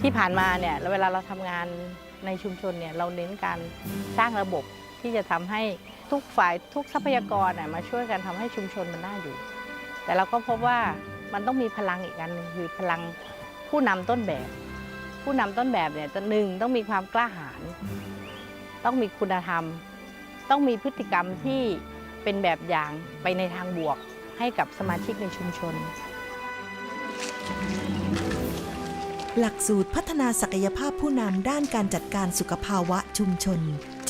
ที่ผ่านมาเนี่ยเวลาเราทำงานในชุมชนเนี่ยเราเน้นการสร้างระบบที่จะทำให้ทุกฝ่ายทุกทรัพยากรน่ะมาช่วยกันทำให้ชุมชนมันน่าอยู่ แต่เราก็พบว่ามันต้องมีพลังอีกอันนึงคือพลังผู้นำต้นแบบ ผู้นำต้นแบบเนี่ยหนึ่งต้องมีความกล้าหาญต้องมีคุณธรรม ต้องมีพฤติกรรมที่เป็นแบบอย่างไปในทางบวกให้กับสมาชิกในชุมชน หลักสูตรพัฒนาศักยภาพผู้นำด้านการจัดการสุขภาวะชุมชน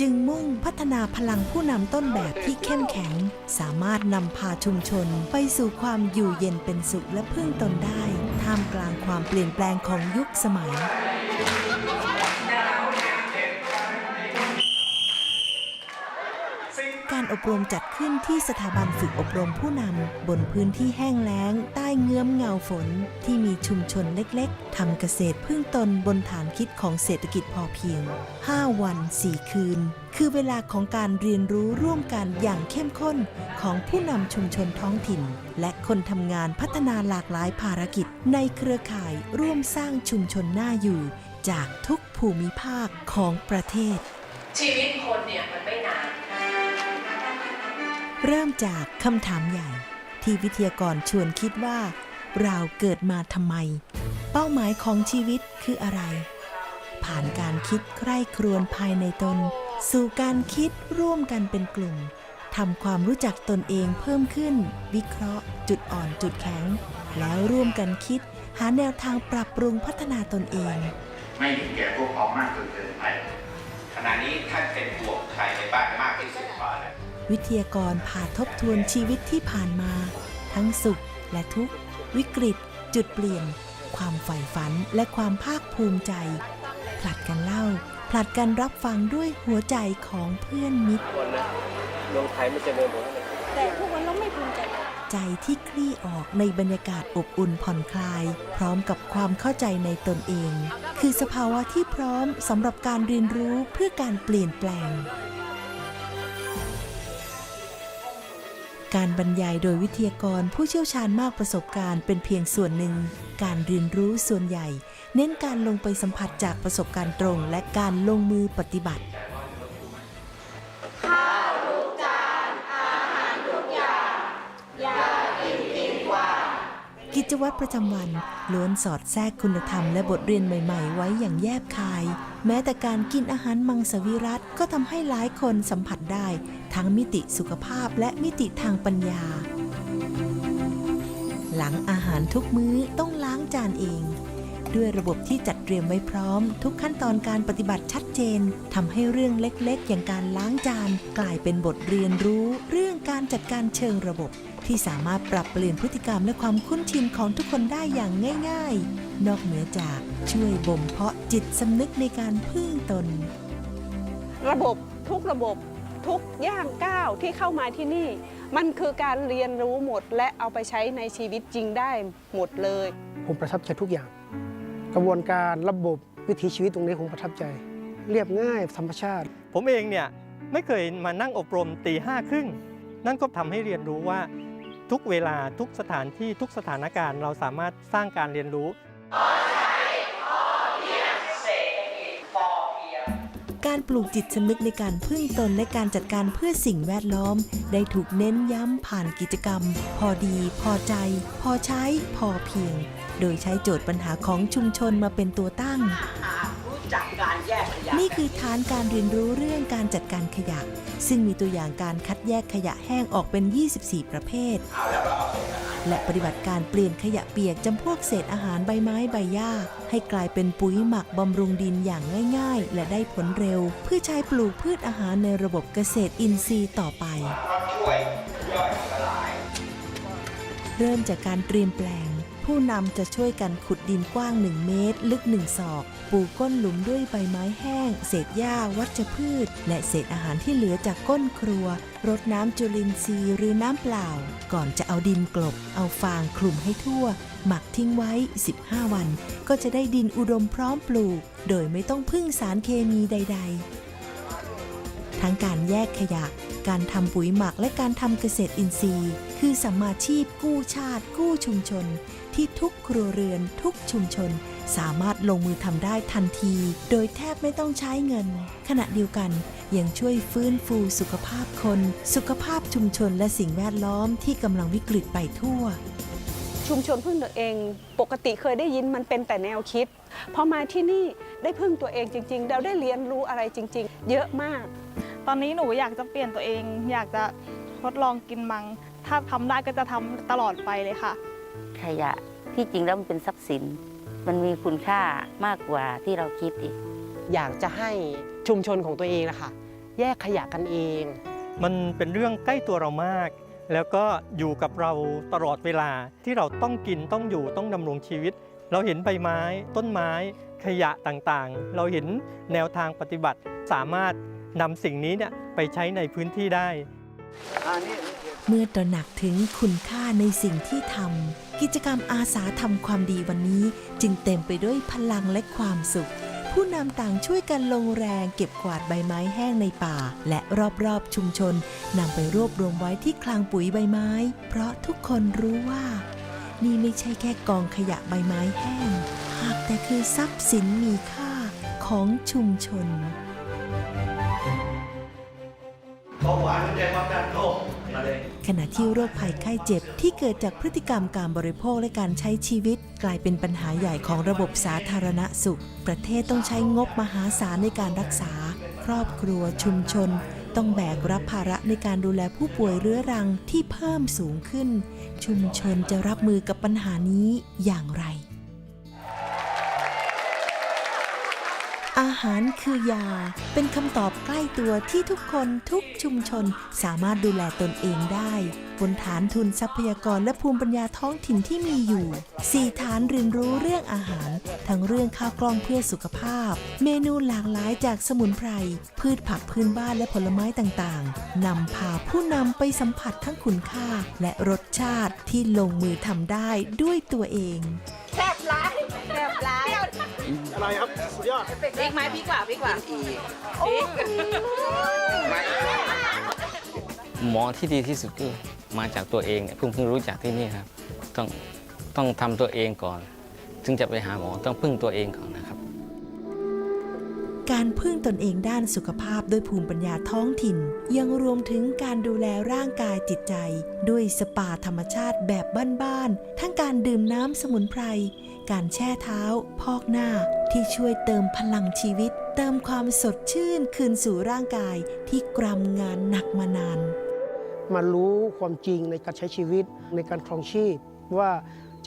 จึงมุ่งพัฒนาพลังผู้นำต้นแบบที่เข้มแข็ง สามารถนำพาชุมชน ไปสู่ความอยู่เย็นเป็นสุขและพึ่งตนได้ ท่ามกลางความเปลี่ยนแปลงของยุคสมัย อบรมจัดขึ้นที่สถาบันฝึกอบรมผู้นำ บนพื้นที่แห้งแล้ง ใต้เงื้อมเงาฝน ที่มีชุมชนเล็กๆทำเกษตรพึ่งตนบนฐานคิดของเศรษฐกิจพอเพียง 5 วัน 4 คืน คือเวลาของการเรียนรู้ร่วมกันอย่างเข้มข้นของผู้นำชุมชนท้องถิ่น และคนทำงานพัฒนาหลากหลายภารกิจ ในเครือข่ายร่วมสร้างชุมชนน่าอยู่ จากทุกภูมิภาคของประเทศ ชีวิตคนเนี่ยมันไม่นาน เริ่มจากคำถามใหญ่ ที่วิทยากรชวนคิดว่า เราเกิดมาทำไม เป้าหมายของชีวิตคืออะไร ผ่านการคิดใคร่ครวญภายในตน สู่การคิดร่วมกันเป็นกลุ่มทำความรู้จักตนเองเพิ่มขึ้น วิเคราะห์ จุดอ่อนจุดแข็ง แล้วร่วมกันคิด หาแนวทางปรับปรุงพัฒนาตนเอง ไม่ถึงแก่พวกพ้องมากจนเกินไปขณะนี้ท่านเป็นห่วงใครในบ้านมากที่สุดกว่าแล้ว วิทยากรพาทบทวนชีวิตที่ผ่านมา ทั้งสุขและทุกข์ วิกฤต จุดเปลี่ยน ความใฝ่ฝันและความภาคภูมิใจ ผลัดกันเล่า ผลัดกันรับฟังด้วยหัวใจของเพื่อนมิตรนนะเมืองไทยไม่เจริญหมดแต่ทุกวันเราไม่ภูมิใจใจที่คลี่ออกในบรรยากาศอบอุ่นผ่อนคลาย พร้อมกับความเข้าใจในตนเอง คือสภาวะที่พร้อมสำหรับการเรียนรู้เพื่อการเปลี่ยนแปลง การบรรยายโดยวิทยากรผู้เชี่ยวชาญมากประสบการณ์เป็นเพียงส่วนหนึ่ง การเรียนรู้ส่วนใหญ่ เน้นการลงไปสัมผัสจากประสบการณ์ตรง และการลงมือปฏิบัติ จวัตรประจำวันล้วนสอดแทรกคุณธรรมและบทเรียนใหม่ ๆ ไว้อย่างแยบคาย แม้แต่การกินอาหารมังสวิรัตก็ทำให้หลายคนสัมผัสได้ ทั้งมิติสุขภาพและมิติทางปัญญา หลังอาหารทุกมื้อต้องล้างจานเอง ด้วยระบบที่จัดเตรียมไว้พร้อม ทุกขั้นตอนการปฏิบัติชัดเจนทำให้เรื่องเล็กๆ อย่างการล้างจาน กลายเป็นบทเรียนรู้ เรื่องการจัดการเชิงระบบ ที่สามารถปรับเปลี่ยนพฤติกรรมและความคุ้นชินของทุกคนได้อย่างง่าย ๆ นอกเหนือจากช่วยบ่มเพาะจิตสำนึกในการพึ่งตน ระบบทุกระบบทุกย่างก้าวที่เข้ามาที่นี่ มันคือการเรียนรู้หมดและเอาไปใช้ในชีวิตจริงได้หมดเลย ผมประทับใจทุกอย่าง กระบวนการระบบวิถีชีวิตตรงนี้ผมประทับใจ เรียบง่ายธรรมชาติ ผมเองเนี่ยไม่เคยมานั่งอบรมตีห้าครึ่งนั่นก็ทำให้เรียนรู้ว่าทุกเวลาทุกสถานที่ทุกสถานการณ์ เราสามารถสร้างการเรียนรู้ การปลูกจิตสำนึกในการพึ่งตนและการจัดการเพื่อสิ่งแวดล้อม ได้ถูกเน้นย้ำผ่านกิจกรรม พอดี พอใจ พอใช้ พอเพียง โดยใช้โจทย์ปัญหาของชุมชนมาเป็นตัวตั้งนี่ นี่คือฐานการเรียนรู้เรื่องการจัดการขยะ ซึ่งมีตัวอย่างการคัดแยกขยะแห้งออกเป็น 24 ประเภท และปฏิบัติการเปลี่ยนขยะเปียกจำพวกเศษอาหารใบไม้ใบหญ้า ให้กลายเป็นปุ๋ยหมักบำรุงดินอย่างง่าย ๆ และได้ผลเร็ว เพื่อใช้ปลูกพืชอาหารในระบบเกษตรอินทรีย์ต่อไป เริ่มจากการเตรียมแปลง ผู้นำจะช่วยกันขุดดินกว้าง 1 เมตร ลึก 1 ศอก ปูก้นหลุมด้วยใบไม้แห้ง เศษหญ้า วัชพืช และเศษอาหารที่เหลือจากก้นครัว รดน้ำจุลินทรีย์หรือน้ำเปล่า ก่อนจะเอาดินกลบ เอาฟางคลุมให้ทั่ว หมักทิ้งไว้ 15 วัน ก็จะได้ดินอุดมพร้อมปลูก โดยไม่ต้องพึ่งสารเคมีใด ๆ ทั้งการแยกขยะ การทำปุ๋ยหมักและการทำเกษตรอินทรีย์ คือสัมมาชีพกู้ชาติ กู้ชุมชน ที่ทุกครัวเรือนทุกชุมชน สามารถลงมือทำได้ทันที โดยแทบไม่ต้องใช้เงิน ขณะเดียวกันยังช่วยฟื้นฟูสุขภาพคน สุขภาพชุมชนและสิ่งแวดล้อมที่กำลังวิกฤตไปทั่ว ชุมชนพึ่งตัวเอง ปกติเคยได้ยินมันเป็นแต่แนวคิดพอมาที่นี่ได้พึ่งตัวเองจริง ๆ เราได้เรียนรู้อะไรจริง ๆ เยอะมาก ตอนนี้หนูอยากจะเปลี่ยนตัวเอง อยากจะทดลองกินมัง ถ้าทำได้ก็จะทำตลอดไปเลยค่ะ ขยะที่จริงแล้วมันเป็นทรัพย์สิน มันมีคุณค่ามากกว่าที่เราคิดอีก อยากจะให้ชุมชนของตัวเองนะคะแยกขยะกันเอง มันเป็นเรื่องใกล้ตัวเรามาก แล้วก็อยู่กับเราตลอดเวลาที่เราต้องกินต้องอยู่ต้องดำรงชีวิต เราเห็นใบไม้ ต้นไม้ขยะต่างๆ เราเห็นแนวทางปฏิบัติสามารถนำสิ่งนี้เนี่ยไปใช้ในพื้นที่ได้ เมื่อตระหนักถึงคุณค่าในสิ่งที่ทำกิจกรรมอาสาทำความดีวันนี้จึงเต็มไปด้วยพลังและความสุข ผู้นำต่างช่วยกันลงแรงเก็บกวาดใบไม้แห้งในป่า และรอบๆชุมชนนำไปรวบรวมไว้ที่คลังปุ๋ยใบไม้ เพราะทุกคนรู้ว่า นี่ไม่ใช่แค่กองขยะใบไม้แห้ง หากแต่คือทรัพย์สินมีค่าของชุมชน ขณะที่โรคภัยไข้เจ็บที่เกิดจากพฤติกรรมการบริโภคและการใช้ชีวิต กลายเป็นปัญหาใหญ่ของระบบสาธารณสุข ประเทศต้องใช้งบมหาศาลในการรักษา ครอบครัวชุมชน ต้องแบกรับภาระในการดูแลผู้ป่วยเรื้อรังที่เพิ่มสูงขึ้น ชุมชนจะรับมือกับปัญหานี้อย่างไร อาหารคือยา เป็นคำตอบใกล้ตัวที่ทุกคนทุกชุมชนสามารถดูแลตนเองได้ บนฐานทุนทรัพยากรและภูมิปัญญาท้องถิ่นที่มีอยู่ 4 ฐานเรียนรู้เรื่องอาหาร ทั้งเรื่องข้าวกล้องเพื่อสุขภาพ เมนูหลากหลายจากสมุนไพร พืชผักพื้นบ้านและผลไม้ต่างๆนำพาผู้นำไปสัมผัสทั้งคุณค่า และรสชาติที่ลงมือทำได้ด้วยตัวเอง อะไรครับ สุดยอด พริกไหมพริกกว่าพริกกว่าพริกหมอที่ดีที่สุดคือมาจากตัวเองเนี่ยเพิ่งเพิ่งรู้จักที่นี่ครับ ต้องต้องทำตัวเองก่อน ถึงจะไปหาหมอต้องพึ่งตัวเองก่อนนะครับ การพึ่งตนเองด้านสุขภาพด้วยภูมิปัญญาท้องถิ่น ยังรวมถึงการดูแลร่างกายจิตใจ ด้วยสปาธรรมชาติแบบบ้านๆทั้งการดื่มน้ำสมุนไพร การแช่เท้า พอกหน้าที่ช่วยเติมพลังชีวิต เติมความสดชื่นคืนสู่ร่างกายที่กรำงานหนักมานาน มารู้ความจริงในการใช้ชีวิตในการครองชีพ ว่า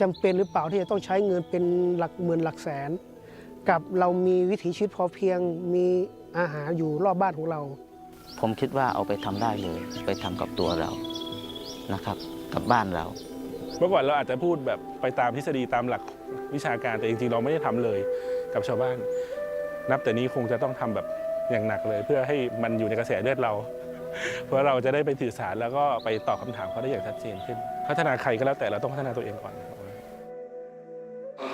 จำเป็นหรือเปล่าที่จะต้องใช้เงินเป็นหลักหมื่นหลักแสน กับเรามีวิถีชีวิตพอเพียงมีอาหารอยู่รอบบ้านของเรา ผมคิดว่าเอาไปทำได้เลย ไปทำกับตัวเรานะครับ กับบ้านเราเมื่อก่อนเราอาจจะพูดแบบไปตามทฤษฎีตามหลัก วิชาการแต่จริงๆเราไม่ได้ทำเลยกับชาวบ้าน นับแต่นี้คงจะต้องทำแบบอย่างหนักเลย เพื่อให้มันอยู่ในกระแสเลือดเรา เพื่อเราจะได้ไปสื่อสารแล้วก็ไปตอบคำถามเขาได้อย่างชัดเจนขึ้น พัฒนาใครก็แล้วแต่เราต้องพัฒนาตัวเองก่อน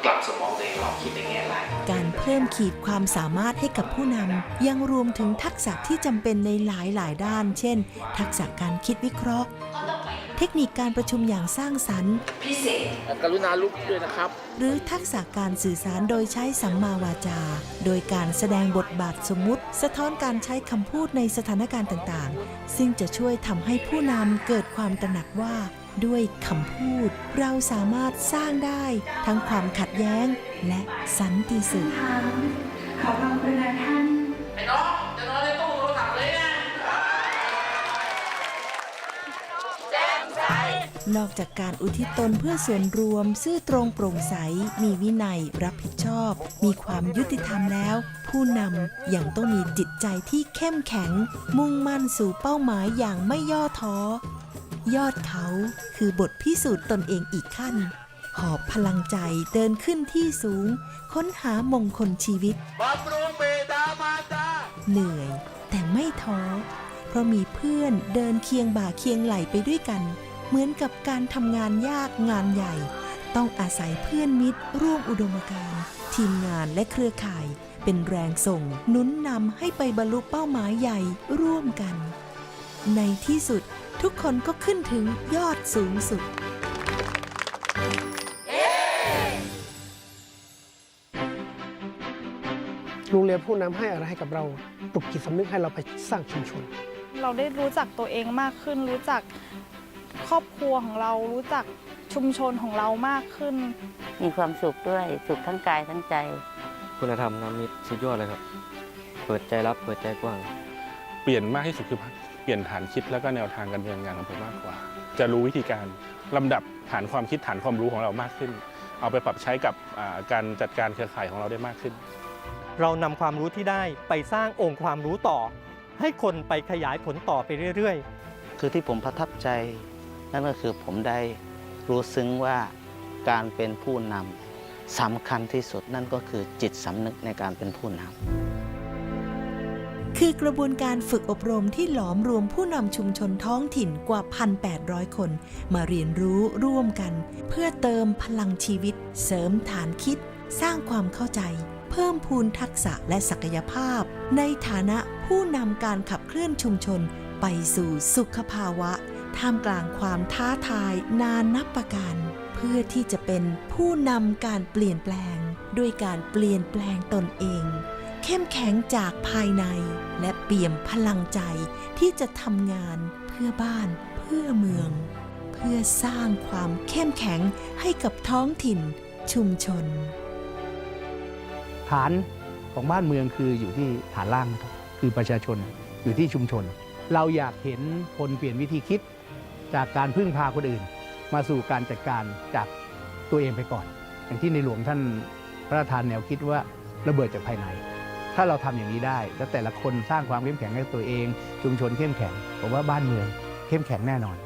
ปรับสมองตัวเองลองคิดในแง่ร้ายการเพิ่มขีดความสามารถให้กับผู้นำยังรวมถึงทักษะที่จำเป็นในหลายหลายๆด้าน เช่น ทักษะการคิดวิเคราะห์ เทคนิคการประชุมอย่างสร้างสรรค์ พิเศษ กรุณาลุกด้วยนะครับ หรือทักษะการสื่อสารโดยใช้สัมมาวาจา โดยการแสดงบทบาทสมมุติ สะท้อนการใช้คำพูดในสถานการณ์ต่างๆ ซึ่งจะช่วยทำให้ผู้นำเกิดความตระหนักว่า ด้วยคำพูด เราสามารถสร้างได้ ทั้งความขัดแย้ง และสันติสุขไอ้น้องจะนอน นอกจากการอุทิศตนเพื่อส่วนรวม ซื่อตรงโปร่งใส มีวินัย รับผิดชอบ มีความยุติธรรมแล้ว ผู้นำยังต้องมีจิตใจที่เข้มแข็ง มุ่งมั่นสู่เป้าหมายอย่างไม่ย่อท้อ ยอดเขาคือบทพิสูจน์ตนเองอีกขั้น หอบพลังใจเดินขึ้นที่สูง ค้นหามงคลชีวิตเหนื่อย แต่ไม่ท้อ เพราะมีเพื่อนเดินเคียงบ่าเคียงไหลไปด้วยกัน เหมือนกับการทำงานยากงานใหญ่ ต้องอาศัยเพื่อนมิตร ร่วมอุดมการณ์ทีมงานและเครือข่าย เป็นแรงส่งหนุนนำให้ไปบรรลุเป้าหมายใหญ่ร่วมกัน ในที่สุดทุกคนก็ขึ้นถึงยอดสูงสุดโรงเรียนผู้นำให้อะไรให้กับเราปลุกจิตสำนึกให้เราไปสร้างชุมชน เราได้รู้จักตัวเองมากขึ้นรู้จัก ครอบครัวของเรารู้จักชุมชนของเรามากขึ้น มีความสุขด้วยสุขทั้งกายทั้งใจ คุณธรรมนำมิตรสุดยอดเลยครับ เปิดใจรับเปิดใจกว้าง เปลี่ยนมากที่สุดคือเปลี่ยนฐานคิดแล้วก็แนวทางการดำเนินงานของผมมากกว่า จะรู้วิธีการลำดับฐานความคิดฐานความรู้ของเรามากขึ้น เอาไปปรับใช้กับอ่าการจัดการเครือข่ายของเราได้มากขึ้น เรานำความรู้ที่ได้ไปสร้างองค์ความรู้ต่อ ให้คนไปขยายผลต่อไปเรื่อยๆคือที่ผมประทับใจ นั่นก็คือผมได้รู้ซึ้งว่าการเป็นผู้นำสำคัญที่สุดนั่นก็คือจิตสำนึกในการเป็นผู้นำคือกระบวนการฝึกอบรมที่หลอมรวมผู้นำชุมชนท้องถิ่นกว่า 1,800 คน มาเรียนรู้ร่วมกัน เพื่อเติมพลังชีวิต เสริมฐานคิด สร้างความเข้าใจ เพิ่มพูนทักษะและศักยภาพ ในฐานะผู้นำการขับเคลื่อนชุมชนไปสู่สุขภาวะ ท่ามกลางความท้าทายนานนับประการ เพื่อที่จะเป็นผู้นำการเปลี่ยนแปลง ด้วยการเปลี่ยนแปลงตนเอง เข้มแข็งจากภายใน และเปี่ยมพลังใจที่จะทำงานเพื่อบ้าน เพื่อเมือง เพื่อสร้างความเข้มแข็งให้กับท้องถิ่น ชุมชน ฐานของบ้านเมืองคืออยู่ที่ฐานล่างนะครับคือประชาชนอยู่ที่ชุมชน เราอยากเห็นคนเปลี่ยนวิธีคิด จากการพึ่งพาคนอื่น มาสู่การจัดการจากตัวเองไปก่อน อย่างที่ในหลวงท่านพระราชทานแนวคิดว่าระเบิดจากภายใน ถ้าเราทำอย่างนี้ได้ แล้วแต่ละคนสร้างความเข้มแข็งให้ตัวเอง ชุมชนเข้มแข็งผมว่าบ้านเมืองเข้มแข็งแน่นอน